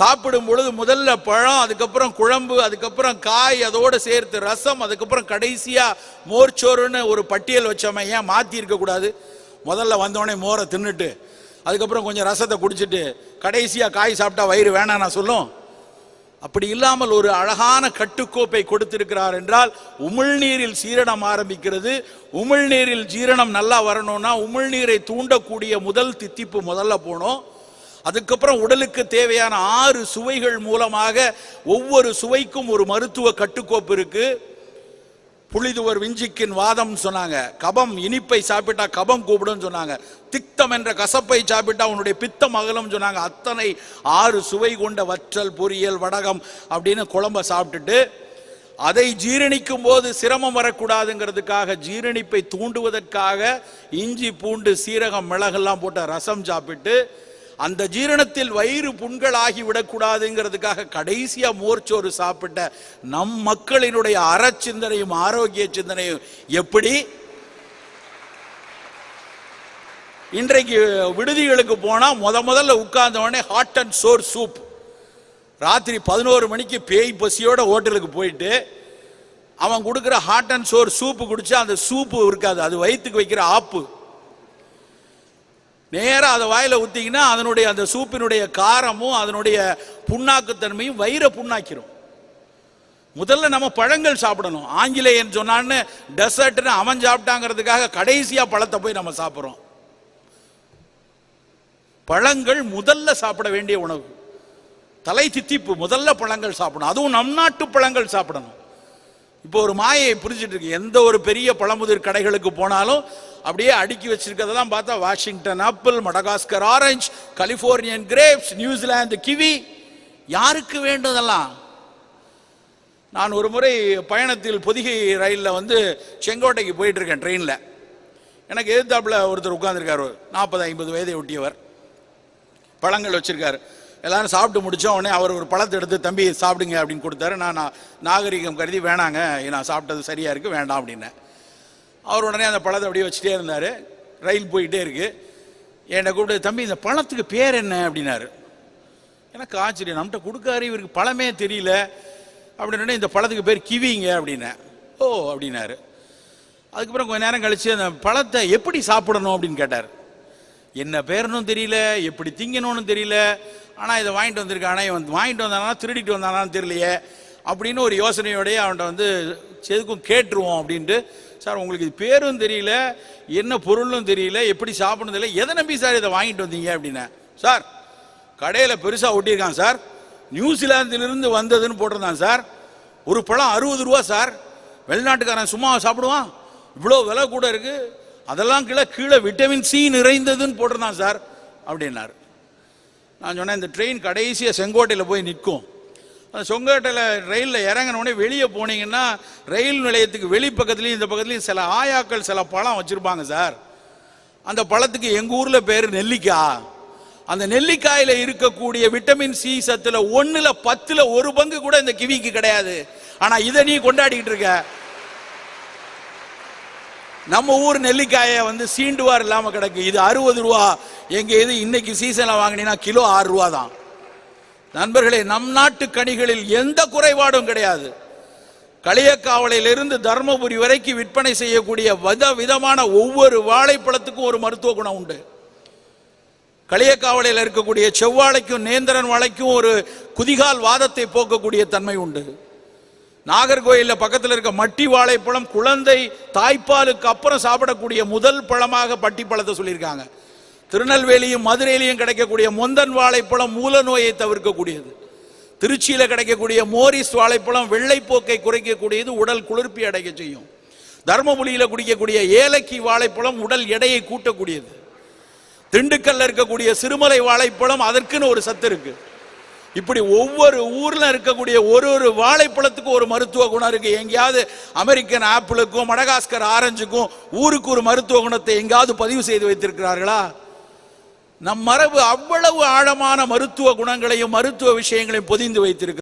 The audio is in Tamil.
சாப்பிடும் பொழுது முதல்ல பழம் அதுக்கப்புறம் குழம்பு அதுக்கப்புறம் காய் அதோடு சேர்த்து ரசம் அதுக்கப்புறம் கடைசியாக மோர்ச்சோறுன்னு ஒரு பட்டியல் வச்சவன் ஏன் மாத்தி கூடாது? முதல்ல வந்தோடனே மோரை தின்னுட்டு அதுக்கப்புறம் கொஞ்சம் ரசத்தை குடிச்சிட்டு கடைசியாக காய் சாப்பிட்டா வயிறு வேணாம் நான் சொல்லும். அப்படி இல்லாமல் ஒரு அழகான கட்டுக்கோப்பை கொடுத்திருக்கிறார் என்றால் உமிழ்நீரில் சீரணம் ஆரம்பிக்கிறது. உமிழ்நீரில் ஜீரணம் நல்லா வரணும்னா உமிழ்நீரை தூண்டக்கூடிய முதல் தித்திப்பு முதல்ல போனோம் அதுக்கப்புறம் உடலுக்கு தேவையான ஆறு சுவைகள் மூலமாக ஒவ்வொரு சுவைக்கும் ஒரு மருத்துவ கட்டுக்கோப்பு இருக்கு. புளிதுவர் விஞ்சிக்கின் வாதம் சொன்னாங்க. கபம் இனிப்பை சாப்பிட்டா கபம் கூப்பிடும் சொன்னாங்க. திக்தம் என்ற கசப்பை சாப்பிட்டா உன்னுடைய பித்தம் அகலும் சொன்னாங்க. அத்தனை ஆறு சுவை கொண்ட வற்றல் பொரியல் வடகம் அப்படின்னு குழம்ப சாப்பிட்டுட்டு அதை ஜீரணிக்கும் போது சிரமம் வரக்கூடாதுங்கிறதுக்காக ஜீரணிப்பை தூண்டுவதற்காக இஞ்சி பூண்டு சீரகம் மிளகெல்லாம் போட்ட ரசம் சாப்பிட்டு அந்த ஜீரணத்தில் வயிறு புண்களாகி விடக்கூடாதுங்கிறதுக்காக கடைசியாக மோர்ச்சோறு சாப்பிட்ட நம் மக்களினுடைய அறச்சிந்தனையும் ஆரோக்கிய சிந்தனையும் எப்படி? இன்றைக்கு விடுதிகளுக்கு போனால் முத முதல்ல உட்கார்ந்தவொடனே ஹாட் அண்ட் சோர் சூப் ராத்திரி பதினோரு மணிக்கு பேய் பசியோட ஹோட்டலுக்கு போயிட்டு அவன் கொடுக்குற ஹாட் அண்ட் சோர் சூப்பு குடிச்சா அந்த சூப்பு இருக்காது. அது வயிற்றுக்கு வைக்கிற ஆப்பு. நேராக அதை வாயில் ஊற்றிங்கன்னா அதனுடைய அந்த சூப்பினுடைய காரமும் அதனுடைய புண்ணாக்குத்தன்மையும் வயிறை புண்ணாக்கிரும். முதல்ல நம்ம பழங்கள் சாப்பிடணும். ஆங்கிலேயன் சொன்னான்னு டெசர்ட்னு அவன் சாப்பிட்டாங்கிறதுக்காக கடைசியாக பழத்தை போய் நம்ம சாப்பிட்றோம். பழங்கள் முதல்ல சாப்பிட வேண்டிய உணவு. தலை தித்திப்பு முதல்ல பழங்கள் சாப்பிடணும். அதுவும் நம் நாட்டு பழங்கள் சாப்பிடணும். இப்போ ஒரு மாயை புரிஞ்சிட்டு இருக்கு. எந்த ஒரு பெரிய பழமுதிர் கடைகளுக்கு போனாலும் அப்படியே அடுக்கி வச்சிருக்கிறதெல்லாம் பார்த்தா Washington apple Madagascar orange Californian grapes New Zealand kiwi. யாருக்கு வேண்டதெல்லாம்? நான் ஒரு முறை பயணத்தில் பொதிகை ரயிலில் வந்து செங்கோட்டைக்கு போயிட்டு இருக்கேன் ட்ரெயினில். எனக்கு எதிர்த்தாப்புல ஒருத்தர் உட்காந்துருக்காரு நாற்பது ஐம்பது வயதை ஒட்டியவர். பழங்கள் வச்சிருக்காரு. எல்லாரும் சாப்பிட்டு முடிச்ச உடனே அவர் ஒரு பழத்தை எடுத்து தம்பி சாப்பிடுங்க அப்படின்னு கொடுத்தாரு. நான் நாகரிகம் கருதி வேணாங்க நான் சாப்பிட்டது சரியா இருக்கு வேண்டாம் அப்படின்னேன். அவர் உடனே அந்த பழத்தை அப்படியே வச்சுட்டே இருந்தார். ரயில் போயிட்டே இருக்கு. என்னை கூப்பிட்டு தம்பி இந்த பழத்துக்கு பேர் என்ன? அப்படின்னாரு. எனக்கு ஆச்சரியம். நம்மகிட்ட கொடுக்காரு இவருக்கு பழமே தெரியல. அப்படின்னு இந்த பழத்துக்கு பேர் கிவிங்க அப்படின்னேன். ஓ அப்படின்னாரு. அதுக்கப்புறம் கொஞ்ச நேரம் கழிச்சு அந்த பழத்தை எப்படி சாப்பிடணும் அப்படின்னு கேட்டார். என்ன பேரனும் தெரியல எப்படி திங்கணும்னு தெரியல. ஆனால் இதை வாங்கிட்டு வந்திருக்கானே இவன் வாங்கிட்டு வந்தானா திருடிட்டு வந்தானான்னு தெரியலையே. அப்படின்னு ஒரு யோசனையோடய அவன்கிட்ட வந்து எதுக்கும் கேட்டுருவோம் அப்படின்ட்டு. சார் உங்களுக்கு இது பேரும் தெரியல என்ன பொருளும் தெரியல எப்படி சாப்பிடணும் தெரியல எதை நம்பி சார் இதை வாங்கிட்டு வந்தீங்க அப்படின்னா? சார் கடையில் பெருசாக ஒட்டியிருக்கான் சார். நியூசிலாந்திலிருந்து வந்ததுன்னு போட்டிருந்தான் சார். ஒரு பழம் அறுபது ரூபா சார். வெளிநாட்டுக்காரன் சும்மா சாப்பிடுவான். இவ்வளோ விலை கூட இருக்குது அதெல்லாம் கீழே கீழே விட்டமின் சி நிறைந்ததுன்னு போட்டிருந்தான் சார் அப்படின்னார். நான் சொன்னேன் இந்த ட்ரெயின் கடைசியாக செங்கோட்டையில் போய் நிற்கும் அந்த செங்கோட்டையில் ரயிலில் இறங்கினோடனே வெளியே போனீங்கன்னா ரயில் நிலையத்துக்கு வெளி பக்கத்துலேயும் இந்த பக்கத்துலேயும் சில ஆயாக்கள் சில பழம் வச்சுருப்பாங்க சார். அந்த பழத்துக்கு எங்கள் ஊரில் பேர் நெல்லிக்காய் அந்த நெல்லிக்காயில் இருக்கக்கூடிய விட்டமின் சி சத்தில் ஒன்றில் பத்தில் ஒரு பங்கு கூட இந்த கிவிக்கு கிடையாது. ஆனால் இதை நீ கொண்டாடிக்கிட்டு இருக்க. நம்ம ஊர் நெல்லிக்காயை வந்து சீண்டுவார் இல்லாமல் கிடக்கு. இது அறுபது ரூபா. எங்கே இது இன்னைக்கு சீசனில் வாங்கினீங்கன்னா கிலோ ஆறு ரூபா தான். நண்பர்களே நம் நாட்டு கனிகளில் எந்த குறைபாடும் கிடையாது. களியக்காவலையிலிருந்து தர்மபுரி வரைக்கும் விற்பனை செய்யக்கூடிய வித விதமான ஒவ்வொரு வாழைப்பழத்துக்கும் ஒரு மருத்துவ குணம் உண்டு. களியக்காவலையில் இருக்கக்கூடிய செவ்வாழைக்கும் நேந்திரன் வாழைக்கும் ஒரு குதிகால் வாதத்தை போக்கக்கூடிய தன்மை உண்டு. நாகர்கோயிலில் பக்கத்தில் இருக்க மட்டி வாழைப்பழம் குழந்தை தாய்ப்பாலுக்கு அப்புறம் சாப்பிடக்கூடிய முதல் பழமாக பட்டி பழத்தை சொல்லியிருக்காங்க. திருநெல்வேலியும் மதுரையிலையும் கிடைக்கக்கூடிய முந்தன் வாழைப்பழம் மூல நோயை தவிர்க்கக்கூடியது. திருச்சியில் கிடைக்கக்கூடிய மோரிஸ் வாழைப்பழம் வெள்ளைப்போக்கை குறைக்கக்கூடியது உடல் குளிர்ப்பி அடைய செய்யும். தர்மபுலியில் குடிக்கக்கூடிய ஏலக்கி வாழைப்பழம் உடல் எடையை கூட்டக்கூடியது. திண்டுக்கல்ல இருக்கக்கூடிய சிறுமலை வாழைப்பழம் அதற்குன்னு ஒரு சத்து இருக்குது இப்படி ஒவ்வொரு ஊர்ல இருக்கக்கூடிய ஒரு ஒரு வாழைப்பழத்துக்கும் ஒரு மருத்துவ குணம் இருக்கு. எங்கேயாவது அமெரிக்கன் ஆப்பிளுக்கும் மடகாஸ்கர் ஆரஞ்சுக்கும் ஊருக்கு ஒரு மருத்துவ குணத்தை எங்கேயாவது பதிவு செய்து வைத்திருக்கிறார்களா? நம் மரபு அவ்வளவு ஆழமான மருத்துவ குணங்களையும் மருத்துவ விஷயங்களையும் பொதிந்து வைத்திருக்கிறது.